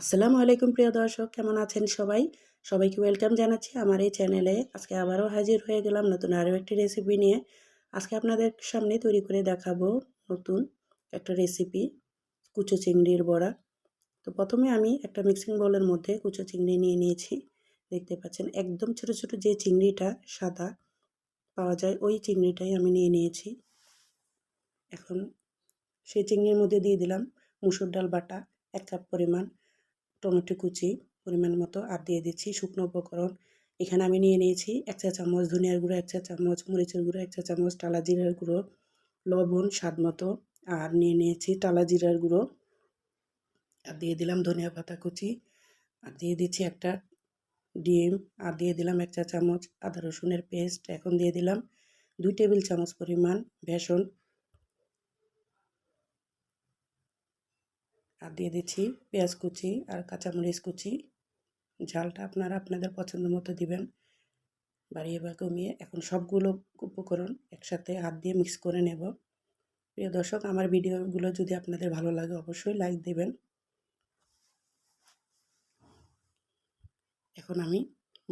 আসসালামু আলাইকুম প্রিয় দর্শক, কেমন আছেন সবাই? সবাইকে ওয়েলকাম জানাচ্ছি আমার এই চ্যানেলে আজকে আবারও হাজির হয়ে গেলাম নতুন আরও একটি রেসিপি নিয়ে। আজকে আপনাদের সামনে তৈরি করে দেখাবো নতুন একটা রেসিপি কুচো চিংড়ির বড়া। তো প্রথমে আমি একটা মিক্সিং বোলের মধ্যে কুচো চিংড়ি নিয়ে নিয়েছি। দেখতে পাচ্ছেন, একদম ছোট ছোট যে চিংড়িটা সাদা পাওয়া যায়, ওই চিংড়িটাই আমি নিয়ে নিয়েছি। এখন সেই চিংড়ির মধ্যে দিয়ে দিলাম মুসুর ডাল বাটা, এক কাপ পরিমাণ টমেটো কুচি পরিমাণ মতো আর দিয়ে দিচ্ছি শুকনো উপকরণ। এখানে আমি নিয়ে নিয়েছি এক চা চামচ ধনিয়ার গুঁড়ো, এক চা চামচ মরিচের গুঁড়ো, এক চা চামচ টালা জিরার গুঁড়ো, লবণ স্বাদ মতো আর নিয়ে নিয়েছি টালা জিরার গুঁড়ো। আর দিয়ে দিলাম ধনিয়া পাতা কুচি। আর দিয়ে দিচ্ছি একটা ডিম। আর দিয়ে দিলাম এক চা চামচ আদা রসুনের পেস্ট। এখন দিয়ে দিলাম দুই টেবিল চামচ পরিমাণ বেসন। আর দিয়ে দিচ্ছি পেঁয়াজ কুচি আর কাঁচামরিচ কুচি। ঝালটা আপনারা আপনাদের পছন্দ মতো দিবেন। বাড়িয়ে বা কমিয়ে এখন সবগুলো উপকরণ একসাথে হাত দিয়ে মিক্স করে নেব। প্রিয় দর্শক, আমার ভিডিওগুলো যদি আপনাদের ভালো লাগে অবশ্যই লাইক দেবেন। এখন আমি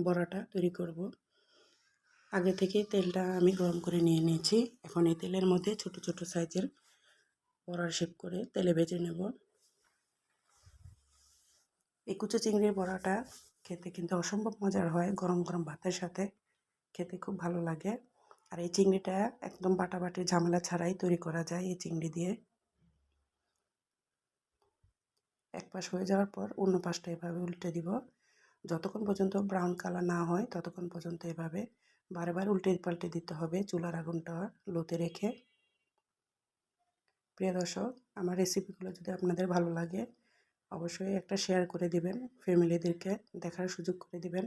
বড়াটা তৈরি করব। আগে থেকে তেলটা আমি গরম করে নিয়ে নিয়েছি। এখন এই তেলের মধ্যে ছোট ছোট সাইজের বড়ার শেপ করে তেলে ভেজে নেব। এই কুচো চিংড়ির বড়াটা খেতে কিন্তু অসম্ভব মজার হয়, গরম গরম ভাতের সাথে। খেতে খুব ভালো লাগে। আর এই চিংড়িটা একদম বাটাবাটি ঝামেলা ছাড়াই তৈরি করা যায় এই চিংড়ি দিয়ে। এক পাশ হয়ে যাওয়ার পর অন্য পাশটা এভাবে উল্টে দিব। যতক্ষণ পর্যন্ত ব্রাউন কালার না হয়, ততক্ষণ পর্যন্ত এভাবে বারবার উল্টে পাল্টে দিতে হবে চুলার আগুনটা লোতে রেখে। প্রিয় দর্শক, আমার রেসিপিগুলো যদি আপনাদের ভালো লাগে অবশ্যই একটা শেয়ার করে দিবেন ফ্যামিলিদেরকে দেখার সুযোগ করে দিবেন।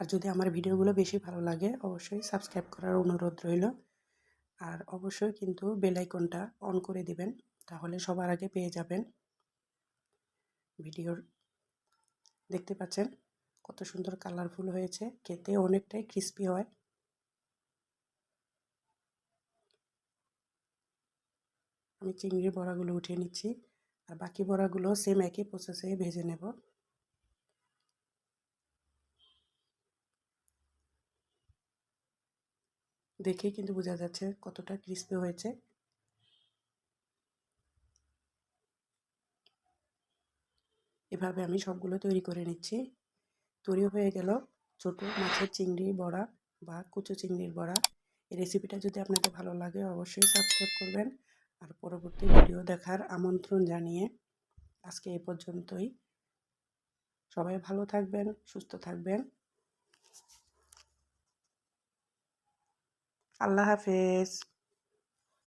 আর যদি আমার ভিডিওগুলো বেশি ভালো লাগে, অবশ্যই সাবস্ক্রাইব করার অনুরোধ রইল। আর অবশ্যই কিন্তু বেল আইকনটা অন করে দিবেন, তাহলে সবার আগে পেয়ে যাবেন। ভিডিওর, দেখতে পাচ্ছেন? কত সুন্দর কালারফুল হয়েছে। খেতে অনেকটাই ক্রিস্পি হয়। আমি চিংড়ির বড়াগুলো উঠিয়ে নিচ্ছি। আর বাকি বড়াগুলো সেম একই প্রসেসে ভেজে নেব। দেখেই কিন্তু বোঝা যাচ্ছে কতটা ক্রিস্পি হয়েছে। এভাবে আমি সবগুলো তৈরি করে নিচ্ছি। তৈরি হয়ে গেল ছোট মাছের চিংড়ি বড়া বা কুচো চিংড়ির বড়া। এই রেসিপিটা যদি আপনাদের ভালো লাগে অবশ্যই সাবস্ক্রাইব করবেন আর পরবর্তী ভিডিও দেখার আমন্ত্রণ জানিয়ে আজকে এ পর্যন্তই। সবাই ভালো থাকবেন, সুস্থ থাকবেন। আল্লাহ হাফেজ।